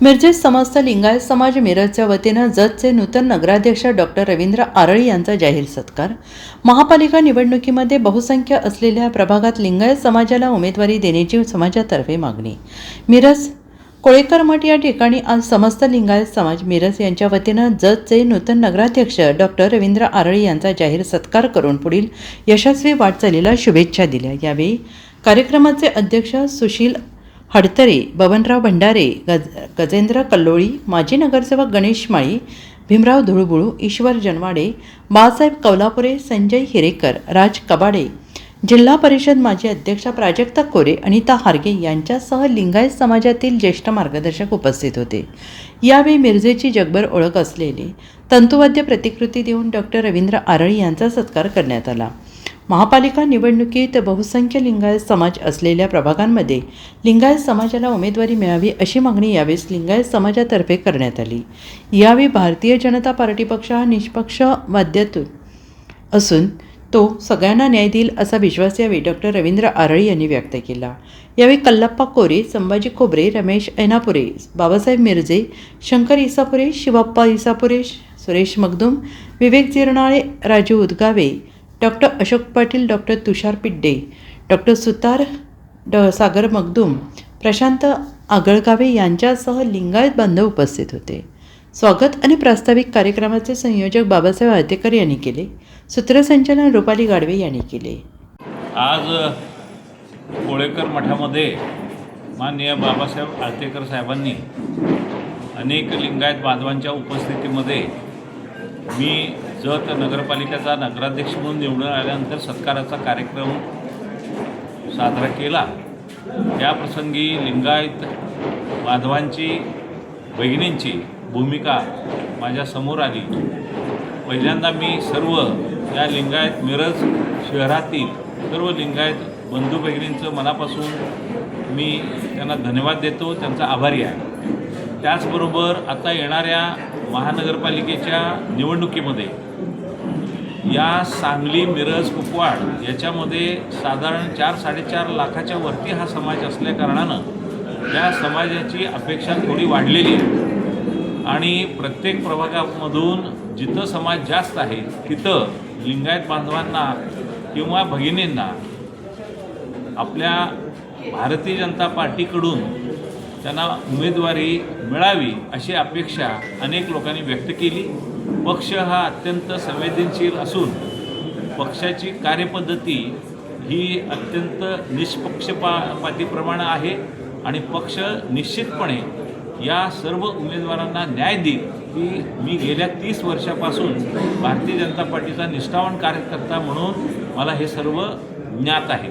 मिरजेत समस्त लिंगायत समाज मिरजच्या वतीनं जतचे नूतन नगराध्यक्ष डॉक्टर रवींद्र आरळी यांचा जाहीर सत्कार. महापालिका निवडणुकीमध्ये बहुसंख्य असलेल्या प्रभागात लिंगायत समाजाला उमेदवारी देण्याची समाजातर्फे मागणी. मिरज कोळेकर मठ या ठिकाणी आज समस्त लिंगायत समाज मिरज यांच्या वतीनं जतचे नूतन नगराध्यक्ष डॉक्टर रवींद्र आरळी यांचा जाहीर सत्कार करून पुढील यशस्वी वाटचालीला शुभेच्छा दिल्या. यावेळी कार्यक्रमाचे अध्यक्ष सुशील हडतरे बबनराव भंडारे गज गजेंद्र कल्लोळी माजी नगरसेवक गणेश माळी भीमराव धुळबुळू ईश्वर जनवाडे बाळासाहेब कौलापुरे संजय हिरेकर राज कबाडे जिल्हा परिषद माजी अध्यक्षा प्राजक्ता कोरे अनिता हार्गे यांच्यासह लिंगायत समाजातील ज्येष्ठ मार्गदर्शक उपस्थित होते. यावेळी मिरजेची जगभर ओळख असलेले तंतुवाद्य प्रतिकृती देऊन डॉक्टर रवींद्र आरळी यांचा सत्कार करण्यात आला. महापालिका निवडणुकीत बहुसंख्य लिंगायत समाज असलेल्या प्रभागांमध्ये लिंगायत समाजाला उमेदवारी मिळावी अशी मागणी यावेळेस लिंगायत समाजातर्फे करण्यात आली. यावेळी भारतीय जनता पार्टी पक्ष हा निष्पक्ष वाद्यातून असून तो सगळ्यांना न्याय देईल असा विश्वास यावेळी डॉक्टर रवींद्र आरळी यांनी व्यक्त केला. यावेळी Kallappa Kore Sambhaji Khobre Ramesh Ainapure Babasaheb Miraje Shankar Isapure Shivappa Isapure Suresh Magdum Vivek Jirnale Raju Udgave doctor Ashok Patil doctor Tushar Pidde doctor Sutar ड सागर मगदूम प्रशांत आगळगावे यांच्यासह लिंगायत बांधव उपस्थित होते. स्वागत आणि प्रास्ताविक कार्यक्रमाचे संयोजक बाबासाहेब आतेकर यांनी केले. सूत्रसंचालन रुपाली गाडवे यांनी केले. आज कोळेकर मठामध्ये माननीय बाबासाहेब आळतेकर साहेबांनी अनेक लिंगायत बांधवांच्या उपस्थितीमध्ये मी जत नगरपालिकेचा नगराध्यक्ष म्हणून निवडून आल्यानंतर सत्काराचा कार्यक्रम साजरा केला. त्याप्रसंगी प्रसंगी लिंगायत माधवांची बहिणींची भूमिका माझ्यासमोर आली. पहिल्यांदा मी सर्व या लिंगायत मिरज शहरातील सर्व लिंगायत बंधू भगिनींचं मनापासून मी त्यांना धन्यवाद देतो. त्यांचा आभारी आहे. त्याचबरोबर आता येणाऱ्या महानगरपालिकेच्या निवडणुकीमध्ये या सांगली मिरज कुपवाड याच्यामध्ये साधारण चार साडेचार लाखाच्या वरती हा समाज असल्याकारणानं या समाजाची अपेक्षा थोडी वाढलेली आहे. आणि प्रत्येक प्रभागामधून जिथं समाज जास्त आहे तिथं लिंगायत बांधवांना किंवा भगिनींना आपल्या भारतीय जनता पार्टीकडून त्यांना उमेदवारी मिळावी अशी अपेक्षा अनेक लोकांनी व्यक्त केली. पक्ष हा अत्यंत संवेदनशील असून पक्षाची कार्यपद्धती ही अत्यंत निष्पक्षपातीप्रमाणे आहे आणि पक्ष निश्चितपणे या सर्व उमेदवारांना न्याय देईल की मी गेल्या तीस वर्षापासून भारतीय जनता पार्टीचा निष्ठावान कार्यकर्ता म्हणून मला हे सर्व ज्ञात आहे.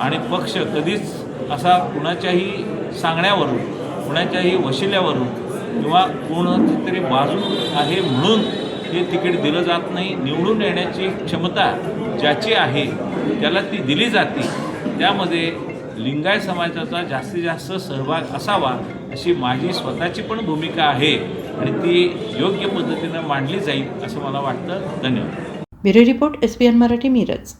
आणि पक्ष कधीच असा कुणाच्याही सांगण्यावरून कुणाच्याही वशिल्यावरून किंवा कोणाची तरी बाजू आहे म्हणून हे तिकीट दिलं जात नाही. निवडून येण्याची क्षमता ज्याची आहे त्याला ती दिली जाते. त्यामध्ये लिंगायत समाजाचा जास्तीत जास्त सहभाग असावा अशी माझी स्वतःची पण भूमिका आहे आणि ती योग्य पद्धतीनं मांडली जाईल असं मला वाटतं. धन्यवाद. Bureau report S P N Marathi Miraj.